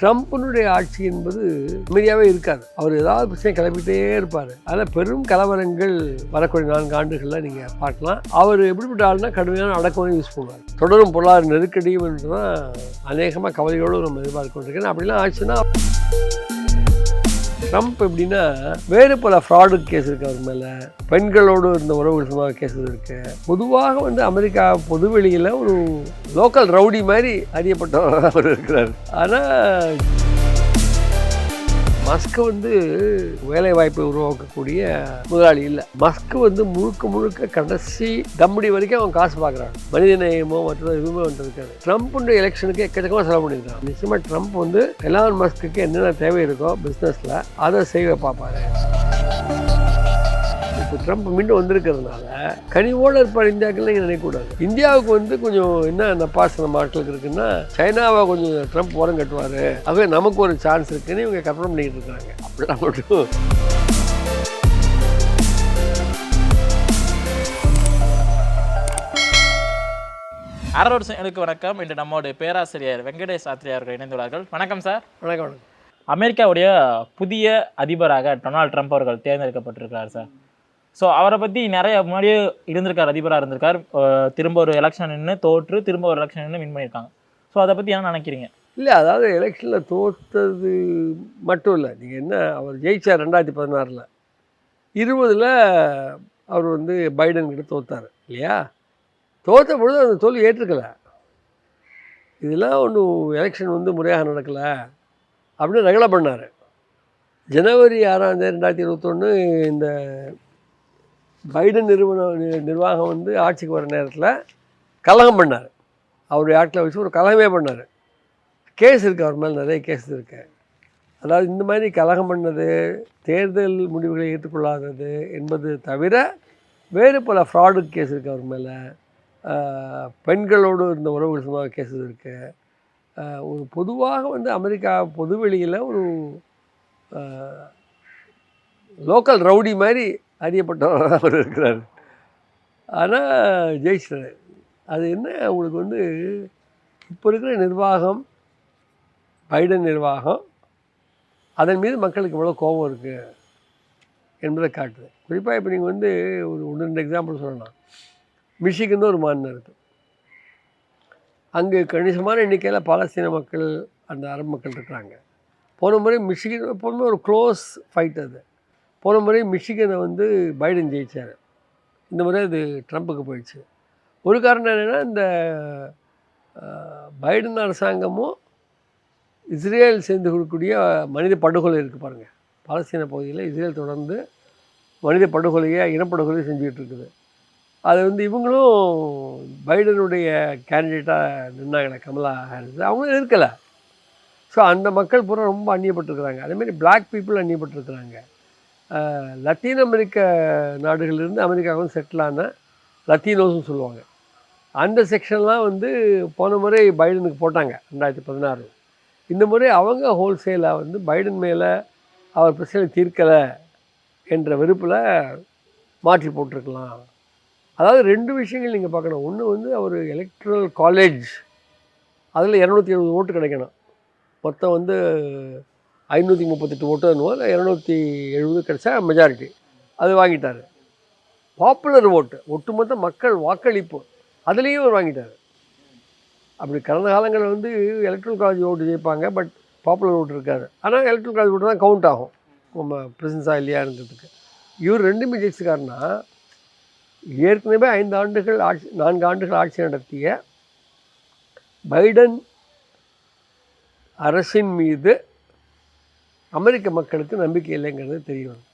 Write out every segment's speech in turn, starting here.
ட்ரம்ப்னுடைய ஆட்சி என்பது அமைதியாகவே இருக்காது. அவர் ஏதாவது பிரச்சனை கிளப்பிட்டே இருப்பார். அதில் பெரும் கலவரங்கள் வரக்கூடிய நான்கு ஆண்டுகளில் நீங்கள் பார்க்கலாம். அவர் எப்படிப்பட்ட ஆள்னா கடுமையான அடக்கமாக யூஸ் பண்ணுவார். தொடரும் பொருளாதார நெருக்கடியும் என்று தான் அநேகமாக கவலையோடு நம்ம எதிர்பார்க்க கொண்டிருக்கேன் அப்படிலாம் ஆச்சுன்னா ட்ரம்ப் எப்படின்னா வேறு பல ஃப்ராடு கேஸ் இருக்கு அவர் மேலே. பெண்களோடு இருந்த உறவுகள் சம்பந்தமாக கேஸ் இருக்கு. பொதுவாக வந்து அமெரிக்கா பொதுவெளியில் ஒரு லோக்கல் ரவுடி மாதிரி அறியப்பட்டவர் அவர் இருக்கிறார். ஆனால் மஸ்க் வந்து வேலை வாய்ப்பை உருவாக்கக்கூடிய முதலாளி இல்லை. மஸ்க் வந்து முழுக்க முழுக்க கடைசி தம்படி வரைக்கும் அவன் காசு பார்க்குறான் மனித நேயமோ மற்ற எதுவுமே வந்துருக்காரு இருக்காது எலெக்ஷனுக்கு எக்கச்சக்கமாக செலவு பண்ணியிருக்கான். நிச்சயமாக ட்ரம்ப் வந்து எலான் மஸ்க்கு என்னென்ன தேவை இருக்கோ பிஸ்னஸில் அதை செய்ய பார்ப்பாரு. ட்ரம்ப் மீண்டும் வந்திருக்கிறதுனால கனிவோடு இருப்பார் இந்தியாவுக்குன்னு நீங்கள் நினைக்கக்கூடாது. இந்தியாவுக்கு வந்து கொஞ்சம் என்ன நம்ம ஆட்களுக்கு இருக்குன்னா சைனாவை கொஞ்சம் ட்ரம்ப் ஓரம் கட்டுவார். ஆகவே நமக்கு ஒரு சான்ஸ் இருக்குன்னு இவங்க கற்பனை பண்ணிக்கிட்டு இருக்காங்க. அப்படிலாம் மட்டும். அரரோடு எனக்கு வணக்கம். இன்று நம்மோடு பேராசிரியர் வெங்கடேஷ் ஆத்ரே அவர்கள் இணைந்துள்ளார்கள். வணக்கம் சார். வணக்கம் வணக்கம். அமெரிக்காவுடைய புதிய அதிபராக டொனால்ட் ட்ரம்ப் அவர்கள் தேர்ந்தெடுக்கப்பட்டிருக்கிறார் சார். ஸோ அவரை பற்றி நிறைய முன்னாடியே இருந்திருக்கார் அதிபராக இருந்திருக்கார். திரும்ப ஒரு எலெக்ஷன் நின்று தோற்று திரும்ப ஒரு எலெக்ஷன் நின்று வின் பண்ணியிருக்காங்க. ஸோ அதை பற்றி என்ன நினைக்கிறீங்க? இல்லை அதாவது எலெக்ஷனில் தோற்றது மட்டும் இல்லை. நீங்கள் என்ன அவர் ஜெயிச்சார் ரெண்டாயிரத்தி பதினாறில். இருபதில் அவர் வந்து பைடன் கிட்ட தோத்தார் இல்லையா? தோற்ற பொழுது அந்த தோல்வி ஏற்றுக்கலை. இதெல்லாம் ஒன்றும் எலெக்ஷன் வந்து முறையாக நடக்கலை அப்படின்னு ரகலை பண்ணார். ஜனவரி ஆறாம் தேதி ரெண்டாயிரத்தி இருபத்தொன்று இந்த பைடன் நிறுவன நிர்வாகம் வந்து ஆட்சிக்கு வர நேரத்தில் கலகம் பண்ணார். அவருடைய ஆட்களை வச்சு ஒரு கலகமே பண்ணார். கேஸ் இருக்குது அவர் மேலே நிறைய கேஸ் இருக்கு. அதாவது இந்த மாதிரி கலகம் பண்ணது தேர்தல் முடிவுகளை ஏற்றுக்கொள்ளாதது என்பது தவிர வேறு பல ஃப்ராடு கேஸ் இருக்குது அவர் மேலே. பெண்களோடு இருந்த உறவுகள் சம்பந்தமாக கேஸ் இருக்குது ஒரு பொதுவாக வந்து அமெரிக்கா பொதுவெளியில் ஒரு லோக்கல் ரவுடி மாதிரி அறியப்பட்டவராக அவர் இருக்கிறார். ஆனால் ஜெயிச்சிட்டாரு. அது என்ன? உங்களுக்கு வந்து இப்போ இருக்கிற நிர்வாகம் பைடன் நிர்வாகம் அதன் மீது மக்களுக்கு எவ்வளோ கோபம் இருக்குது என்பதை காட்டுது. குறிப்பாக இப்போ நீங்கள் வந்து ஒரு ஒன்று ரெண்டு எக்ஸாம்பிள் சொல்லலாம். மிஷிகன் ஒரு மாநிலம் இருக்குது அங்கே கணிசமான எண்ணிக்கையில் பாலஸ்தீன மக்கள் அந்த அரபு மக்கள் இருக்கிறாங்க. போன முறை மிஷிகன் எப்போதுமே ஒரு க்ளோஸ் ஃபைட் அது. போன முறை மிஷிகனை வந்து பைடன் ஜெயிச்சார். இந்த முறை அது ட்ரம்ப்புக்கு போயிடுச்சு. ஒரு காரணம் என்னென்னா இந்த பைடன் அரசாங்கமும் இஸ்ரேல் சேர்ந்து கொடுக்கக்கூடிய மனித படுகொலை இருக்குது பாருங்கள் பாலஸ்தீன பகுதியில் இஸ்ரேல் தொடர்ந்து மனித படுகொலையை இனப்படுகொலையை செஞ்சுக்கிட்டு இருக்குது. அது வந்து இவங்களும் பைடனுடைய கேண்டிடேட்டாக நின்னாங்களே கமலா ஹாரிஸ். அவங்களும் இருக்கலை ஸோ அந்த மக்கள் பூரா ரொம்ப அந்நியப்பட்டிருக்கிறாங்க. அதேமாதிரி பிளாக் பீப்புள் அந்நியப்பட்டிருக்கிறாங்க. லத்தீன் அமெரிக்க நாடுகளிலிருந்து அமெரிக்காவும் செட்டில் ஆன லத்தீனோஸ்னு சொல்லுவாங்க. அந்த செக்ஷன்லாம் வந்து போன முறை பைடனுக்கு போட்டாங்க ரெண்டாயிரத்தி பதினாறு. இந்த முறை அவங்க ஹோல்சேலாக வந்து பைடன் மேலே அவர் பிரச்சனை தீர்க்கலை என்ற வெறுப்பில் மாற்றி போட்டிருக்கலாம். அதாவது ரெண்டு விஷயங்கள் நீங்கள் பார்க்கணும். ஒன்று வந்து அவர் எலக்ட்ரல் காலேஜ் அதில் இரநூத்தி எழுபது ஓட்டு கிடைக்கணும். மொத்தம் வந்து ஐநூற்றி முப்பத்தெட்டு ஓட்டு என்னவோ இரநூத்தி எழுபது கிடைச்சா மெஜாரிட்டி அது வாங்கிட்டார். பாப்புலர் ஓட்டு ஒட்டுமொத்த மக்கள் வாக்களிப்பு அதுலேயும் அவர் வாங்கிட்டார். அப்படி கடந்த காலங்களில் வந்து எலக்ட்ரல் காலேஜ் ஓட்டு ஜெயிப்பாங்க பட் பாப்புலர் ஓட்டு இருக்காது. ஆனால் எலக்ட்ரல் காலேஜ் ஓட்டு தான் கவுண்ட் ஆகும் நம்ம பிரசன்ஸாக இல்லையான்றதுக்கு இவர் ரெண்டுமே ஜெயிச்சுக்காருன்னா ஏற்கனவே ஐந்து ஆண்டுகள் ஆட்சி நான்கு ஆண்டுகள் ஆட்சி நடத்திய பைடன் அரசின் மீது அமெரிக்க மக்களுக்கு நம்பிக்கை இல்லைங்கிறது தெரிய வரும்.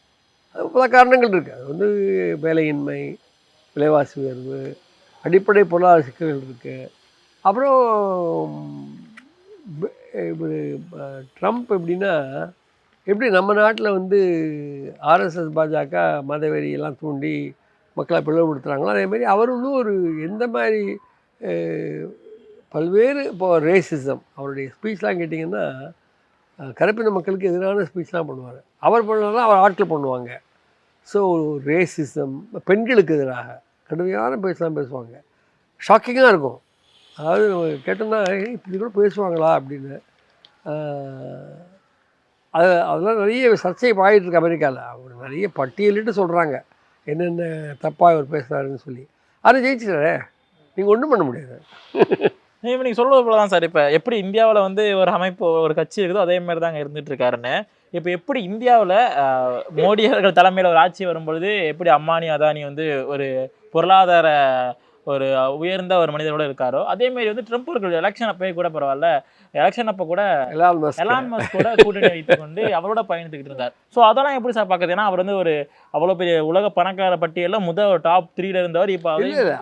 அது பல காரணங்கள் இருக்குது அது வந்து வேலையின்மை விலைவாசி உயர்வு அடிப்படை பொருளாதார சிக்கல்கள் இருக்குது அப்புறம் ட்ரம்ப் எப்படின்னா எப்படி நம்ம நாட்டில் வந்து ஆர்எஸ்எஸ் பாஜக மதவெறி எல்லாம் தூண்டி மக்களை பிளவுபடுத்துகிறாங்களோ அதேமாதிரி அவர் வந்து ஒரு எந்த மாதிரி பல்வேறு இப்போ ரேசிசம் அவருடைய ஸ்பீச்லாம் கேட்டிங்கன்னா கருப்பின மக்களுக்கு எதிரான ஸ்பீச்லாம் பண்ணுவார். அவர் பண்ணலாம் அவர் ஆட்கள் பண்ணுவாங்க. ஸோ ரேசிசம் பெண்களுக்கு எதிராக கடுமையான பேசலாம் பேசுவாங்க. ஷாக்கிங்காக இருக்கும். அதாவது நம்ம கேட்டோம்னா இப்படி கூட பேசுவாங்களா? அப்படின்னு. அது அதெல்லாம் நிறைய சர்ச்சை பாயிட்டுருக்கு அமெரிக்காவில் அவர் நிறைய பட்டியலிட்டு சொல்கிறாங்க என்னென்ன தப்பாக அவர் பேசுகிறாருன்னு சொல்லி. அதை ஜெயிச்சிட்டாரே. நீங்கள் ஒன்றும் பண்ண முடியாது. இப்போ நீங்கள் சொல்றது போல தான் சார். இப்போ எப்படி இந்தியாவில் வந்து ஒரு அமைப்பு ஒரு கட்சி இருக்குதோ அதே மாதிரி தாங்க இருந்துட்டு இருக்காருன்னு. இப்போ எப்படி இந்தியாவில் மோடி அவர்கள் தலைமையில் ஒரு ஆட்சி வரும்பொழுது எப்படி அம்பானி அதானி வந்து ஒரு பொருளாதார ஒரு உயர்ந்த ஒரு மனிதரோட இருக்காரோ அதே மாதிரி வந்து ட்ரம்ப் அவர்கள் எலெக்ஷன் அப்பவே கூட பரவாயில்ல. எலெக்ஷன் அப்போ கூட எலான் மஸ்க் கூட கூட்டணி வைத்துக் கொண்டு அவரோட பயணித்துக்கிட்டு இருந்தார். ஸோ அதெல்லாம் எப்படி சார் பார்க்குறது? ஏன்னா அவர் வந்து ஒரு அவ்வளோ பெரிய உலக பணக்கார பட்டியலில் முதல் டாப் த்ரீல இருந்தவர். இப்போ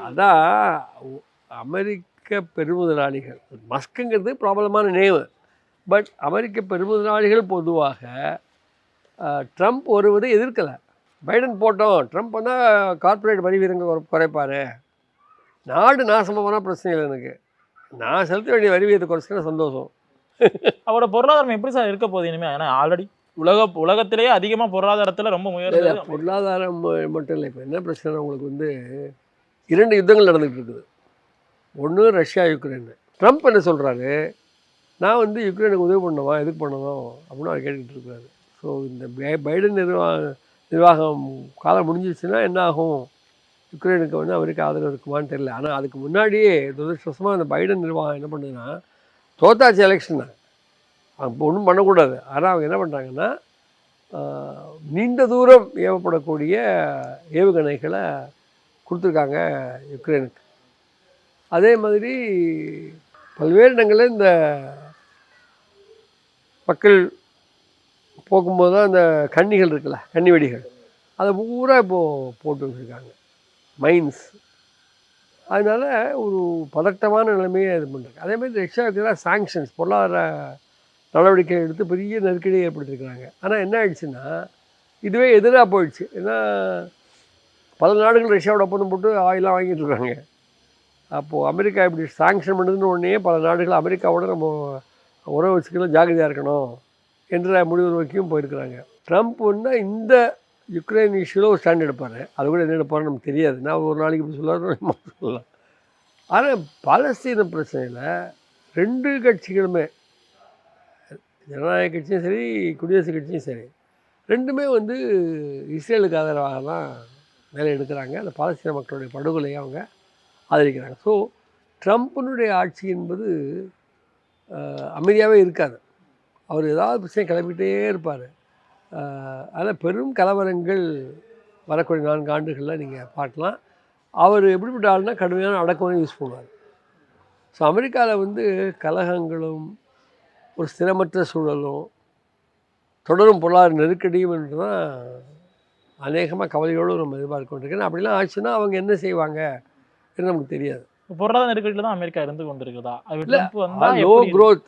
அதான் உ- அமெரிக்க பெருமுதலாளிகள். மஸ்க்குங்கிறது ப்ராப்ளமான நேவு பட் அமெரிக்க பெருமுதலாளிகள் பொதுவாக ட்ரம்ப் வருவதை எதிர்க்கலை. பைடன் போட்டோம். ட்ரம்ப் வந்தால் கார்ப்பரேட் வரி வீரங்க குறைப்பார். நாடு நாசமாக போனால் பிரச்சனை இல்லை எனக்கு. நான் செலுத்த வேண்டிய வரி வீதத்தை குறைச்சினா சந்தோஷம். அவரோட பொருளாதாரம் எப்படி சார் இருக்க போகுது இனிமே? ஏன்னா ஆல்ரெடி உலக உலகத்திலேயே அதிகமா பொருளாதாரத்துல ரொம்ப உயர்ந்தது பொருளாதாரம் மட்டும் இல்லை. இப்போ என்ன பிரச்சனை உங்களுக்கு வந்து இரண்டு யுத்தங்கள் நடந்துகிட்டு இருக்குது. ஒன்று ரஷ்யா யுக்ரைனு. ட்ரம்ப் என்ன சொல்கிறாரு நான் வந்து யுக்ரைனுக்கு உதவி பண்ணவா? எதுக்கு பண்ணணும்? அப்படின்னு அவர் கேட்டுக்கிட்டு இருக்கிறாரு ஸோ இந்த பைடன் நிர்வாக நிர்வாகம் காலம் முடிஞ்சிருச்சுன்னா என்ன ஆகும்? யுக்ரைனுக்கு வந்து அவருக்கு ஆதரவு இருக்குமான்னு தெரியல. ஆனால் அதுக்கு முன்னாடியே துரதிருஷ்டமாக அந்த பைடன் நிர்வாகம் என்ன பண்ணுதுன்னா தோத்தாச்சு எலெக்ஷன் அப்போ ஒன்றும் பண்ணக்கூடாது. ஆனால் அவங்க என்ன பண்ணுறாங்கன்னா நீண்ட தூரம் ஏவப்படக்கூடிய ஏவுகணைகளை கொடுத்துருக்காங்க யுக்ரைனுக்கு. அதே மாதிரி பல்வேறு இடங்களில் இந்த மக்கள் போகும்போது தான் அந்த கன்னிகள் இருக்குல்ல கன்னி வெடிகள் அதை பூரா இப்போது போட்டு வச்சுருக்காங்க மைன்ஸ் அதனால் ஒரு பதட்டமான நிலைமையை இது பண்ணுறாங்க அதே மாதிரி ரஷ்யாவுக்கு எதிராக சாங்ஷன்ஸ் பொருளாதார நடவடிக்கை எடுத்து பெரிய நெருக்கடியை ஏற்படுத்திருக்கிறாங்க. ஆனால் என்ன ஆயிடுச்சுன்னா இதுவே எதிராக போயிடுச்சு. ஏன்னா பல நாடுகள் ரஷ்யாவோட ஒப்பந்தம் போட்டு ஆயிலாம் வாங்கிட்டு இருக்காங்க. அப்போது அமெரிக்கா இப்படி சாங்ஷன் பண்ணுதுன்னு உடனே பல நாடுகள் அமெரிக்காவோட நம்ம உறவு வச்சுக்கலாம் ஜாகிரதையாக இருக்கணும் என்ற முடிவு நோக்கியும் போயிருக்கிறாங்க. ட்ரம்ப் வந்து இந்த யுக்ரைன் இஷ்யூவில் ஒரு ஸ்டாண்ட் எடுப்பார். அது கூட என்ன எடுப்பாருன்னு நமக்கு தெரியாது. நான் ஒரு நாளைக்கு இப்படி சொல்லாரு சொல்லலாம் ஆனால் பாலஸ்தீன பிரச்சனையில் ரெண்டு கட்சிகளுமே ஜனநாயக கட்சியும் சரி குடியரசுக் கட்சியும் சரி ரெண்டுமே வந்து இஸ்ரேலுக்கு ஆதரவாக தான் வேலை எடுக்கிறாங்க. அந்த பாலஸ்தீன மக்களுடைய படுகொலையை அவங்க ஆதரிக்கிறாங்க. ஸோ ட்ரம்ப்பினுடைய ஆட்சி என்பது அமைதியாகவே இருக்காது. அவர் ஏதாவது பிரச்சனை கிளப்பிட்டே இருப்பார். அதில் பெரும் கலவரங்கள் வரக்கூடிய நான்கு ஆண்டுகளில் நீங்கள் பார்க்கலாம். அவர் எப்படிப்பட்ட ஆள்னா கடுமையான அடக்கமாக யூஸ் பண்ணுவார். ஸோ அமெரிக்காவில் வந்து கலகங்களும் ஒரு ஸ்திரமற்ற சூழலும் தொடரும் பொருளாதார நெருக்கடியும் என்று தான் அநேகமாக கவலையோடு நம்ம எதிர்பார்க்க கொண்டிருக்கேன் அப்படிலாம் ஆச்சுன்னா அவங்க என்ன செய்வாங்க? என்று நமக்கு தெரியாது. பொருளாதார நெருக்கடியில தான் அமெரிக்கா இருந்து கொண்டிருக்குதா? லோ எப்படி growth.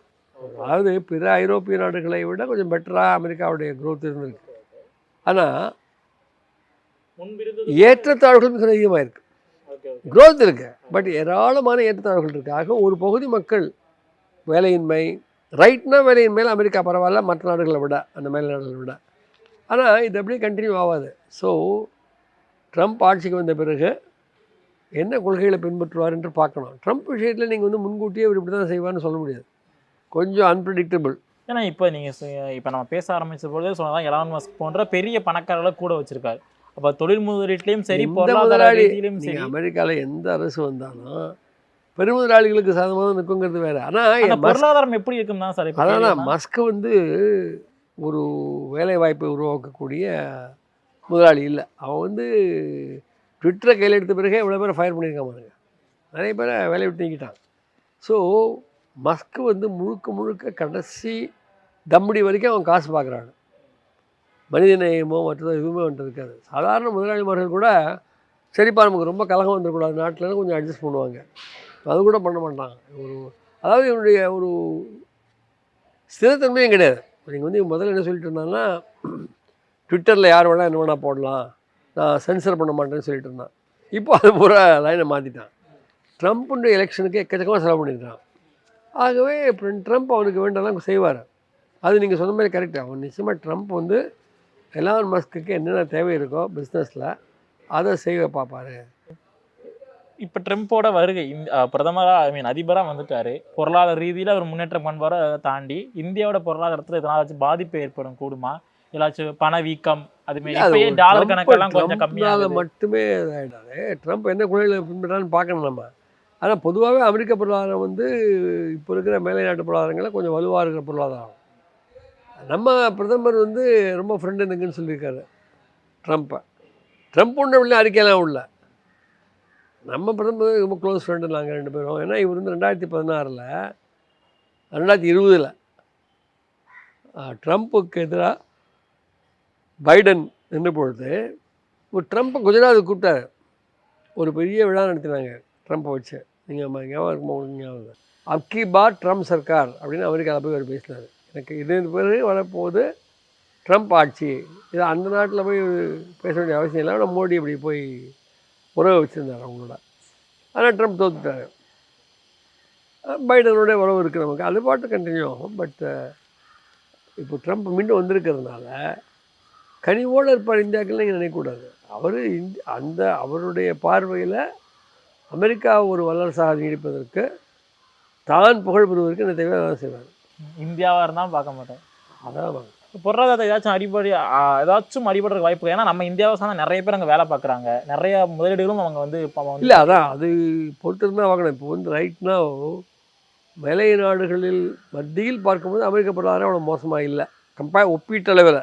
அதாவது பிற ஐரோப்பிய நாடுகளை விட கொஞ்சம் பெட்டராக அமெரிக்காவுடைய growth இருந்திருக்கு. ஆனால் ஏற்றத்தாழ்வுகள் மிக அதிகமாக இருக்குது growth இருக்கு. பட் ஏராளமான ஏற்றத்தாழ்வுகள் இருக்கு. ஆக ஒரு பகுதி மக்கள் வேலையின்மை ரைட்னா வேலையின்மையில் அமெரிக்கா பரவாயில்ல மற்ற நாடுகளை விட அந்த மேல் நாடுகளை விட. ஆனால் இது அப்படியே கண்டினியூ ஆகாது. ஸோ ட்ரம்ப் ஆட்சிக்கு வந்த பிறகு என்ன கொள்கைகளை பின்பற்றுவார் என்று பார்க்கணும். ட்ரம்ப் விஷயத்தில் நீங்கள் வந்து முன்கூட்டியே இவர் இப்படி தான் செய்வார்னு சொல்ல முடியாது. கொஞ்சம் அன்பிரடிக்டபிள் ஏன்னா இப்போ நீங்க சொ- இப்போ நம்ம பேச ஆரம்பிச்ச பொழுதே சொன்னதான் எலான் மஸ்க் போன்ற பெரிய பணக்காரர்களை கூட வச்சிருக்காரு. அப்ப தொழில் முதலீட்லயும் சரி முதலாளி சரி. நீங்கள் அமெரிக்காவில் எந்த அரசு வந்தாலும் பெருமுதலாளிகளுக்கு சாதகமாக நிற்குங்கிறது வேறு. ஆனால் பொருளாதாரம் எப்படி இருக்கும் தான் சார் அதான் மஸ்க் வந்து ஒரு வேலை வாய்ப்பை உருவாக்கக்கூடிய முதலாளி இல்லை. அவன் வந்து ட்விட்டரை கையில் எடுத்த பிறகே எவ்வளோ பேரை ஃபயர் பண்ணியிருக்கான் பாருங்க. நிறைய பேரை வேலையை விட்டு நீக்கிட்டாங்க ஸோ மஸ்க் வந்து முழுக்க முழுக்க கடைசி தம்படி வரைக்கும் அவன் காசு பார்க்குறான் மனித நேயமோ மற்றதோ எதுவுமே வந்துட்டு இருக்காது. சாதாரண முதலாளிமார்கள் கூட சரிப்பா நமக்கு ரொம்ப கலகம் வந்துடக்கூடாது. நாட்டில் கொஞ்சம் அட்ஜஸ்ட் பண்ணுவாங்க. அது கூட பண்ண மாட்டாங்க ஒரு அதாவது இவனுடைய ஒரு ஸ்திரத்தன்மையும் கிடையாது. நீங்கள் வந்து முதல்ல என்ன சொல்லிட்டு இருந்தாங்கன்னா ட்விட்டரில் யார் வேணால் என்ன வேணால் போடலாம். நான் சென்சர் பண்ண மாட்டேன்னு சொல்லிட்டு இருந்தான். இப்போ அது பூரா லைனை மாற்றிட்டான் ட்ரம்ப்புன்ற எலெக்ஷனுக்கு எக்கச்சக்கமாக செலவு பண்ணியிருக்கான் ஆகவே இப்போ ட்ரம்ப் அவனுக்கு வேண்டெல்லாம் செய்வார். அது நீங்கள் சொன்ன மாதிரி கரெக்டாக அவன் நிச்சயமாக ட்ரம்ப் வந்து எலான் மஸ்க்கு என்னென்ன தேவை இருக்கோ பிஸ்னஸில் அதை செய்ய பார்ப்பாரு. இப்போ ட்ரம்ப்போட வருகை இந்த பிரதமராக ஐ மீன் அதிபராக வந்துட்டாரு. பொருளாதார ரீதியில் அவர் முன்னேற்றம் பண்ணுவார தாண்டி இந்தியாவோட பொருளாதாரத்தில் இதனாச்சும் பாதிப்பு ஏற்படும் கூடுமா? ஏதாச்சும் பணவீக்கம் அதுமாரி டாலர் கணக்கெல்லாம் கொஞ்சம் கம்மியாகுது மட்டுமே இதாகிடாது ட்ரம்ப் என்ன கொள்கைகளை பின்பற்றான்னு பார்க்கணும் நம்ம. ஆனால் பொதுவாகவே அமெரிக்க பொருளாதாரம் வந்து இப்போ இருக்கிற மேலை நாட்டு பொருளாதாரங்களில் கொஞ்சம் வலுவாக இருக்கிற பொருளாதாரம். நம்ம பிரதமர் வந்து ரொம்ப ஃப்ரெண்டு எனக்குன்னு சொல்லியிருக்காரு ட்ரம்ப்பை ட்ரம்ப் ஒன்றும் இல்லை அறிக்கையெல்லாம் உள்ள. நம்ம பிரதமர் ரொம்ப க்ளோஸ் ஃப்ரெண்டு நாங்கள் ரெண்டு பேரும். ஏன்னா இவர் வந்து ரெண்டாயிரத்தி பதினாறில் ரெண்டாயிரத்தி இருபதில் ட்ரம்ப்புக்கு எதிராக பைடன் நின்ற பொழுது ஒரு ட்ரம்ப்பை குஜராத் கூப்பிட்டார். ஒரு பெரிய விழா நடத்தினாங்க ட்ரம்ப்பை வச்சு. நீங்கள் ஞாபகம் இருக்குமா உங்களுக்கு ஞாபகம் அப்கி பார் ட்ரம்ப் சர்க்கார் அப்படின்னு அமெரிக்காவில் போய் அவர் பேசினார். எனக்கு இது பேர் வரப்போகுது ட்ரம்ப் ஆட்சி. இது அந்த நாட்டில் போய் பேச வேண்டிய அவசியம் இல்லை. ஆனால் மோடி அப்படி போய் உறவு வச்சுருந்தார் அவங்களோட. ஆனால் ட்ரம்ப் தோத்துட்டார். பைடனுடைய பைடனோட உறவு இருக்குது நமக்கு. அது பாட்டு கண்டினியூ ஆகும். பட் இப்போ ட்ரம்ப் மீண்டும் வந்திருக்கிறதுனால கனிவோடு இருப்பார் இந்தியாக்கள் நீங்கள் நினைக்கக்கூடாது. அவர் இந்தி அந்த அவருடைய பார்வையில் அமெரிக்கா ஒரு வல்லரசாக நீடிப்பதற்கு தான் புகழ் பெறுவதற்கு என்ன தேவையோ அதான் செய்வார். இந்தியாவாக இருந்தாலும் பார்க்க மாட்டேன் அதான். பொருளாதாரத்தை ஏதாச்சும் அடிப்படை ஏதாச்சும் அடிபடுற வாய்ப்பு. ஏன்னா நம்ம இந்தியாவை சார்ந்த நிறைய பேர் அங்கே வேலை பார்க்குறாங்க. நிறைய முதலீடுகளும் அவங்க வந்து இல்லை அதான் அது பொறுத்து தான் வாங்கணும். இப்போ வந்து ரைட்னா மேலை நாடுகளில் மத்தியில் பார்க்கும்போது அமெரிக்க பொருளாதாரம் அவ்வளோ மோசமாக இல்லை. கம்பேர் ஒப்பீட்டளவில்.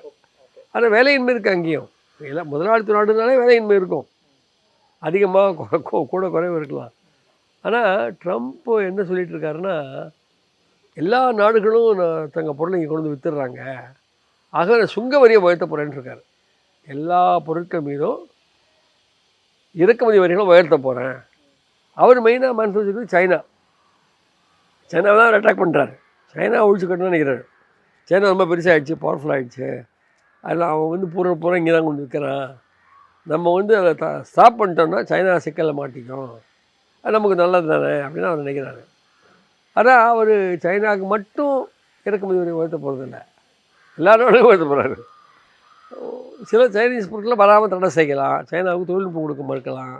ஆனால் வேலையின்மை இருக்குது அங்கேயும். எல்லாம் முதலாளித்து நாடுனாலே வேலையின்மை இருக்கும். அதிகமாக கூட குறைவு இருக்கலாம். ஆனால் ட்ரம்ப் என்ன சொல்லிட்டு இருக்காருன்னா எல்லா நாடுகளும் நான் தங்கள் பொருளை இங்கே கொண்டு வந்து வித்துடுறாங்க. ஆக சுங்க வரியை உயர்த்த போகிறேன்னு இருக்காரு எல்லா பொருட்கள் மீதும் இறக்குமதி வரிகளும் உயர்த்த போகிறேன் அவர் மெயினாக மேனுஃபேக்சர் சைனா. சைனாவை தான் அட்டாக் பண்ணுறாரு சைனா ஒழிச்சு கட்டணும்னு நினைக்கிறாரு. சைனா ரொம்ப பெருசாகிடுச்சு பவர்ஃபுல் ஆகிடுச்சு அதில் அவன் வந்து பூரா பூரா இங்கே தான் கொண்டு விற்கிறான் நம்ம வந்து அதை த ஸ்டாப் பண்ணிட்டோம்னா சைனா சிக்கலில் மாட்டிக்கும். அது நமக்கு நல்லது தானே அப்படின்னு அவர் நினைக்கிறாரு. ஆனால் அவர் சைனாவுக்கு மட்டும் இறக்குமதி வரி உயர்த்த போகிறதில்ல எல்லா உயர்த்த போகிறாரு சில சைனீஸ் பொருட்களை வராமல் தடை செய்யலாம். சைனாவுக்கு தொழில்நுட்பம் கொடுக்க மறுக்கலாம்.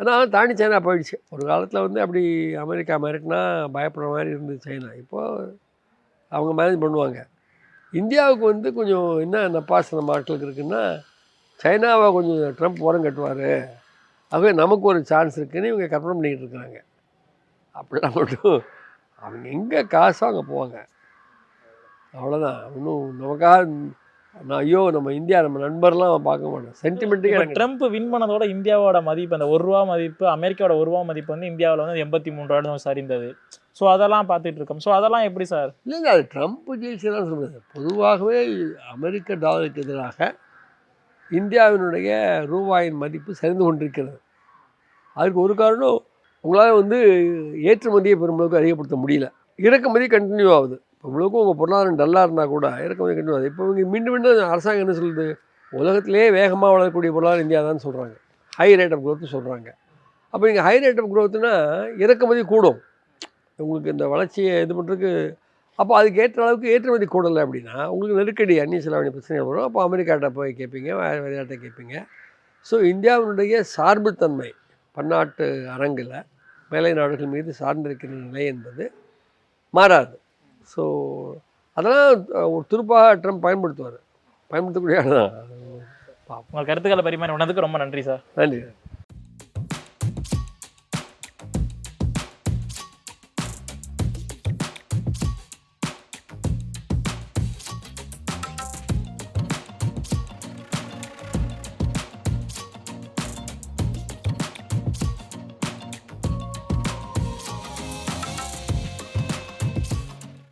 ஆனால் தாண்டி சைனா போயிடுச்சு. ஒரு காலத்தில் வந்து அப்படி அமெரிக்கா மிரட்டினா பயப்படுற மாதிரி இருந்தது சைனா. இப்போது அவங்க மேனேஜ் பண்ணுவாங்க. இந்தியாவுக்கு வந்து கொஞ்சம் என்ன நப்பாசன மாற்றலுக்கு இருக்குன்னா சைனாவை கொஞ்சம் ட்ரம்ப் உரம் கட்டுவார். ஆகவே நமக்கு ஒரு சான்ஸ் இருக்குன்னு இவங்க கற்பனை பண்ணிக்கிட்டு இருக்கிறாங்க அப்படிலாம் மட்டும் அவங்க எங்கே காசோ அங்கே போவாங்க. அவ்வளோதான் இன்னும் நமக்காக நான் ஐயோ நம்ம இந்தியா நம்ம நண்பர்லாம் பார்க்க மாட்டோம். சென்டிமெண்ட்டுக்கு ட்ரம்ப் வின் பண்ணதோட இந்தியாவோட மதிப்பு அந்த ஒரு ரூபா மதிப்பு அமெரிக்காவோட ஒரு ரூபா மதிப்பு வந்து இந்தியாவில் வந்து எண்பத்தி மூணு ரூபா சரிந்தது ஸோ அதெல்லாம் பார்த்துட்டு இருக்கோம். ஸோ அதெல்லாம் எப்படி சார்? இல்லைங்க அது ட்ரம்ப் ஜெயிச்சதான் சொல்லுது. பொதுவாகவே அமெரிக்க டாலருக்கு எதிராக இந்தியாவினுடைய ரூபாயின் மதிப்பு சரிந்து கொண்டிருக்கிறது. அதுக்கு ஒரு காரணம் உங்களால் வந்து ஏற்றுமதியை பெருமளவுக்கு அதிகப்படுத்த முடியல. இறக்குமதி கண்டினியூ ஆகுது. இப்போ இவ்வளோக்கும் உங்கள் பொருளாதாரம் டல்லாக இருந்தால் கூட இறக்குமதி கண்டினியூ ஆகுது இப்போ இவங்க மீண்டும் மீண்டும் அரசாங்கம் என்ன சொல்லுது? உலகத்திலே வேகமாக வளரக்கூடிய பொருளாதாரம் இந்தியா தான் சொல்கிறாங்க ஹை ரேட் ஆஃப் growth சொல்கிறாங்க அப்போ நீங்கள் ஹை ரேட் ஆஃப் க்ரோத்துனா இறக்குமதி கூடும். உங்களுக்கு இந்த வளர்ச்சியை இது பண்ணுறதுக்கு அப்போ அதுக்கு ஏற்ற அளவுக்கு ஏற்றுமதி கூடலை அப்படின்னா உங்களுக்கு நெருக்கடி அந்நிய செலவணி பிரச்சனைகள் வரும். அப்போ அமெரிக்காட்ட போய் கேட்பீங்க வேறு வெளிநாட்டை கேட்பீங்க. ஸோ இந்தியாவினுடைய சார்புத்தன்மை பன்னாட்டு அரங்கில் மேலை நாடுகள் மீது சார்ந்திருக்கிற நிலை என்பது மாறாது. ஸோ அதெல்லாம் ஒரு துருப்பாக ட்ரம்ப் பயன்படுத்துவார். பயன்படுத்தக்கூடிய தான் உங்கள் கருத்துக்களை பரிமாறி உணர்ந்ததுக்கு ரொம்ப நன்றி சார். நன்றி.